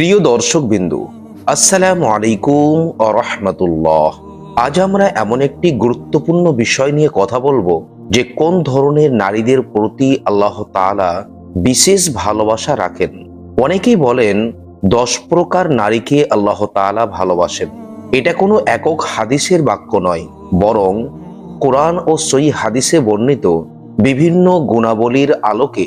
প্রিয় দর্শক বিন্দু আসসালামু আলাইকুম ও রহমতুল্লাহ। আজ আমরা এমন একটি গুরুত্বপূর্ণ বিষয় নিয়ে কথা বলব, যে কোন ধরনের নারীদের প্রতি আল্লাহ তাআলা বিশেষ ভালোবাসা রাখেন। অনেকেই বলেন, দশ প্রকার নারীকে আল্লাহ তাআলা ভালোবাসেন। এটা কোনো একক হাদিসের বাক্য নয়, বরং কোরআন ও সই হাদিসে বর্ণিত বিভিন্ন গুণাবলীর আলোকে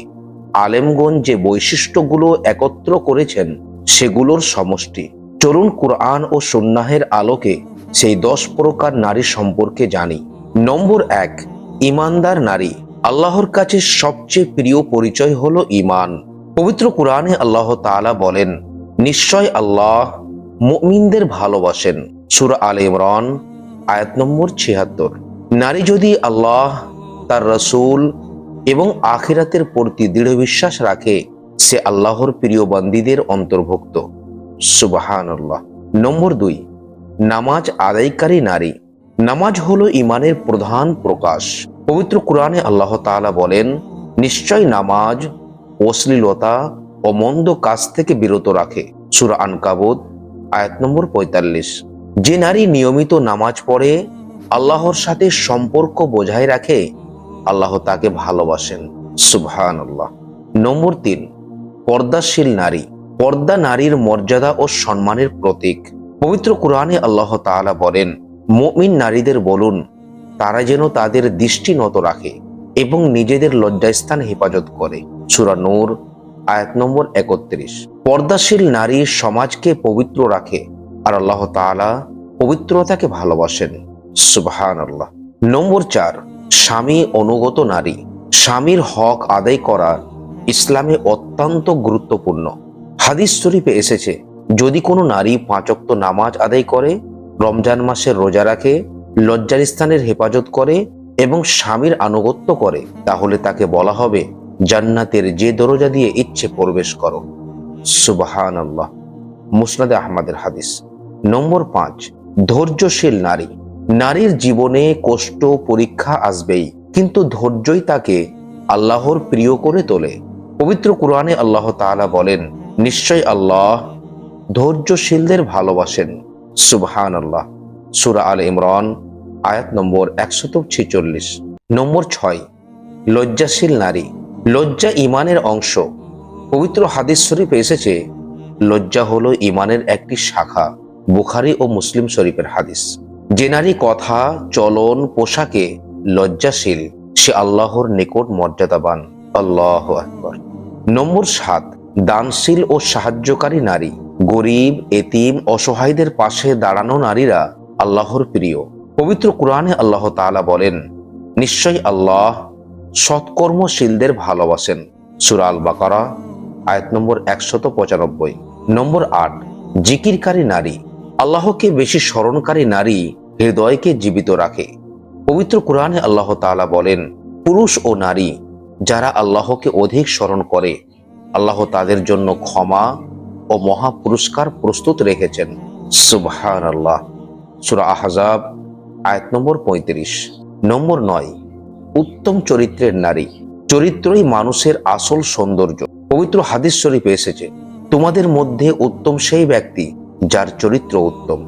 আলেমগঞ্জ যে বৈশিষ্ট্যগুলো একত্র করেছেন সেগুলোর সমষ্টি। চলুন কোরআন ও সুন্নাহের আলোকে সেই দশ প্রকার নারী সম্পর্কে জানি। নম্বর এক, ইমানদার নারী। আল্লাহর কাছে সবচেয়ে প্রিয় পরিচয় হল ইমান পবিত্র কোরআনে আল্লাহ তাআলা বলেন, নিশ্চয় আল্লাহ মুমিনদের ভালোবাসেন। সূরা আল ইমরান, আয়াত নম্বর ছিয়াত্তর। নারী যদি আল্লাহ, তার রসুল এবং আখিরাতের প্রতি দৃঢ় বিশ্বাস রাখে সে আল্লাহর প্রিয় বান্দীদের অন্তর্ভুক্ত। সুবাহান নম্বর দুই, নামাজ আদায়কারী নারী। নামাজ হলো ইমানের প্রধান প্রকাশ। পবিত্র কোরআনে আল্লাহ তাআলা বলেন, নিশ্চয় নামাজ অশ্লীলতা ও মন্দ কাজ থেকে বিরত রাখে। সুরা আনকাবুত, আয়াত নম্বর পঁয়তাল্লিশ। যে নারী নিয়মিত নামাজ পড়ে, আল্লাহর সাথে সম্পর্ক বজায় রাখে, আল্লাহ তাকে ভালোবাসেন। সুবহান আল্লাহ নম্বর তিন পর্দাশীল নারী, পর্দা নারীর মর্যাদা ও সম্মানের প্রতীক। পবিত্র কোরআনে আল্লাহ তাআলা বলেন, মুমিন নারীদের বলুন, তারা যেন তাদের দৃষ্টি নত রাখে এবং নিজেদের লজ্জাস্থান হেফাজত করে। সূরা নূর, আয়াত নম্বর একত্রিশ। পর্দাশীল নারী সমাজকে পবিত্র রাখে আর আল্লাহ তাআলা পবিত্রতাকে ভালোবাসেন। সুবহান আল্লাহ নম্বর চার, স্বামী অনুগত নারী। স্বামীর হক আদায় করা ইসলামে অত্যন্ত গুরুত্বপূর্ণ। হাদিস শরীফে এসেছে, যদি কোনো নারী পাঁচক্ত নামাজ আদায় করে, রমজান মাসের রোজা রাখে, লজ্জার স্থানের হেফাজত করে এবং স্বামীর আনুগত্য করে, তাহলে তাকে বলা হবে, জান্নাতের যে দরজা দিয়ে ইচ্ছে প্রবেশ করো। সুবাহান আল্লাহ মুসনাদে আহমদের হাদিস। নম্বর পাঁচ, ধৈর্যশীল নারী। নারীর জীবনে কষ্ট, পরীক্ষা আসবেই, কিন্তু ধৈর্যই তাকে আল্লাহর প্রিয় করে তোলে। পবিত্র কোরআনে আল্লাহ তাআলা বলেন, নিশ্চয় আল্লাহ ধৈর্যশীলদের ভালোবাসেন। সুবহান আল্লাহ সুরা আল ইমরান, আয়াত নম্বর একশত ছেচল্লিশ। নম্বর ছয়, লজ্জাশীল নারী। লজ্জা ইমানের অংশ। পবিত্র হাদিস শরীফে এসেছে, লজ্জা হলো ইমানের একটি শাখা। বুখারি ও মুসলিম শরীফের হাদিস। যে নারী কথা, চলন, পোশাকে লজ্জাশীল, সে আল্লাহর নিকট মর্যাদাবান। আল্লাহ আকবর। নম্বর সাত, দানশীল ও সাহায্যকারী নারী, গরিব, এতিম, অসহায়দের পাশে দাঁড়ানো নারীরা আল্লাহর প্রিয়। পবিত্র কোরআনে আল্লাহ তাআলা বলেন নিশ্চয় আল্লাহ সৎকর্মশীলদের ভালোবাসেন। সুরাল বাকারা আয়াত নম্বর একশত পঁচানব্বই। নম্বর আট, জিকিরকারী নারী, আল্লাহকে বেশি স্মরণকারী নারী হৃদয়কে জীবিত রাখে। পবিত্র কোরআনে আল্লাহ তাআলা বলেন, পুরুষ ও নারী যারা আল্লাহকে অধিক স্মরণ করে, আল্লাহ তাদের জন্য ক্ষমা ও মহা পুরস্কার প্রস্তুত রেখেছেন। সুবহান আল্লাহ সুরা আহজাব, আয়াত নম্বর পঁয়ত্রিশ। নম্বর নয়, উত্তম চরিত্রের নারী। চরিত্রই মানুষের আসল সৌন্দর্য। পবিত্র হাদিস শরীফে এসেছে, তোমাদের মধ্যে উত্তম সেই ব্যক্তি যার চরিত্র উত্তম।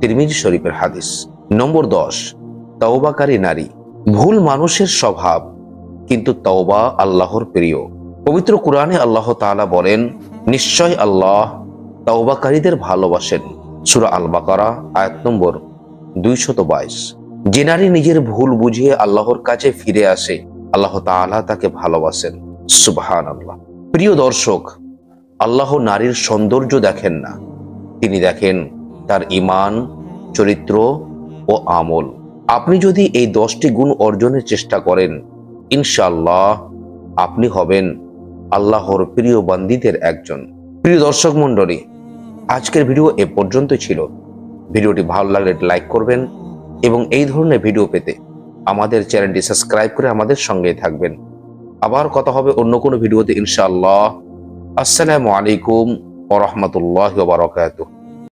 তিরমিজি শরীফের হাদিস। নম্বর দশ, তওবাকারী নারী। ভুল মানুষের স্বভাব কিন্তু তওবা আল্লাহর প্রিয়। পবিত্র কোরআনে আল্লাহ তাআলা বলেন, নিশ্চয় আল্লাহ তওবাকারীদের ভালোবাসেন। সূরা আল বাকারা আয়াত নম্বর দুইশত বাইশ। যে নারী নিজের ভুল বুঝিয়ে আল্লাহর কাছে ফিরে আসে, আল্লাহ তাআলা তাকে ভালোবাসেন। সুবহান আল্লাহ প্রিয় দর্শক, আল্লাহ নারীর সৌন্দর্য দেখেন না। তিনি দেখেন তার ইমান চরিত্র ও আমল। আপনি যদি এই দশটি গুণ অর্জনের চেষ্টা করেন ইনশাআল্লাহ আপনি হবেন আল্লাহর প্রিয় বান্দিদের একজন। প্রিয় দর্শক মণ্ডলী, আজকের ভিডিও এ পর্যন্ত ছিল। ভিডিওটি ভালো লাগলে লাইক করবেন এবং এই ধরনের ভিডিও পেতে আমাদের চ্যানেলটি সাবস্ক্রাইব করে আমাদের সঙ্গেই থাকবেন। আবার কথা হবে অন্য কোনো ভিডিওতে ইনশাআল্লাহ। আসসালামু আলাইকুম ওরহমতুল্লাহ বারকাতুহ।